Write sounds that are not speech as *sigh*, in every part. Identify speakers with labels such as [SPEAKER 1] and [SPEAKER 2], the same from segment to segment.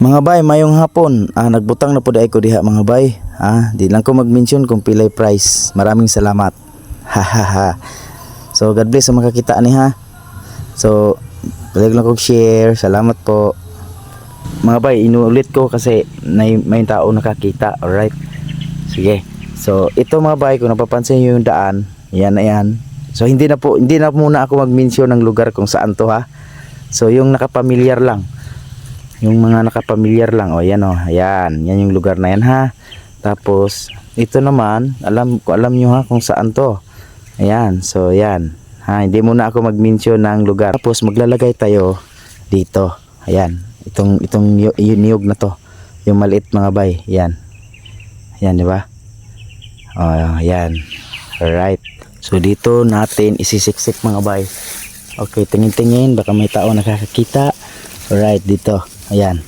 [SPEAKER 1] Mga bay, mayong hapon, ah, nagbutang na po di ko diha mga bay. Ah, di lang ko mag-mention kung pilay price. Maraming salamat. *laughs* Ha. So God bless sa makakita ni ha. So, pwede lang kong share. Salamat po. Mga bay, inuulit ko kasi may, may tao nakakita. Alright. Sige. So, ito mga bay, kung napapansin nyo yung daan, yan na yan. So, hindi na po, hindi na muna ako mag-mention ng lugar kung saan to ha. So, yung nakapamilyar lang yung mga nakapamilyar lang o yan o ayan yan yung lugar na yan ha? Tapos ito naman alam ko alam nyo ha kung saan to. Ayan so yan ha? Hindi muna ako mag-mention ng lugar. Tapos maglalagay tayo dito. Ayan itong itong niyog na to. Yung maliit mga bay yan. Yan di ba? Oh yan alright. So dito natin isisiksik mga bay. Okay tingin-tingin baka may tao nakakakita. Alright dito ayan.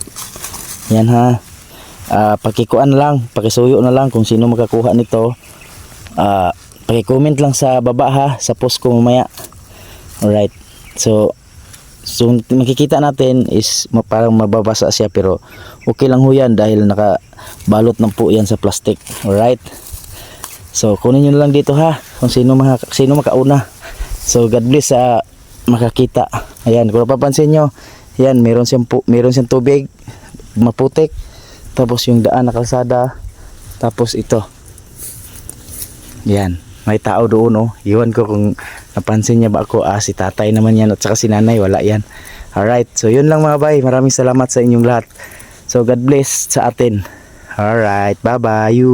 [SPEAKER 1] Yan ha. Ah, pakikuan lang pakisuyo na lang kung sino makakuha nito. Ah, paki-comment lang sa baba ha sa post ko mamaya. Alright. So so makikita natin is parang mababasa siya pero okay lang ho yan dahil nakabalot ng po yan sa plastic. Alright. So kunin nyo na lang dito ha kung sino, maka, sino makauna. So God bless sa makakita. Ayan kung napapansin nyo yan meron siyang, pu- meron siyang tubig maputik. Tapos yung daan na kalsada. Tapos ito. Yan may tao doon oh. Iwan ko kung napansin niya ba ako ah si tatay naman yan at saka si nanay wala yan. Alright so yun lang mga bay. Maraming salamat sa inyong lahat. So God bless sa atin. Alright bye bye you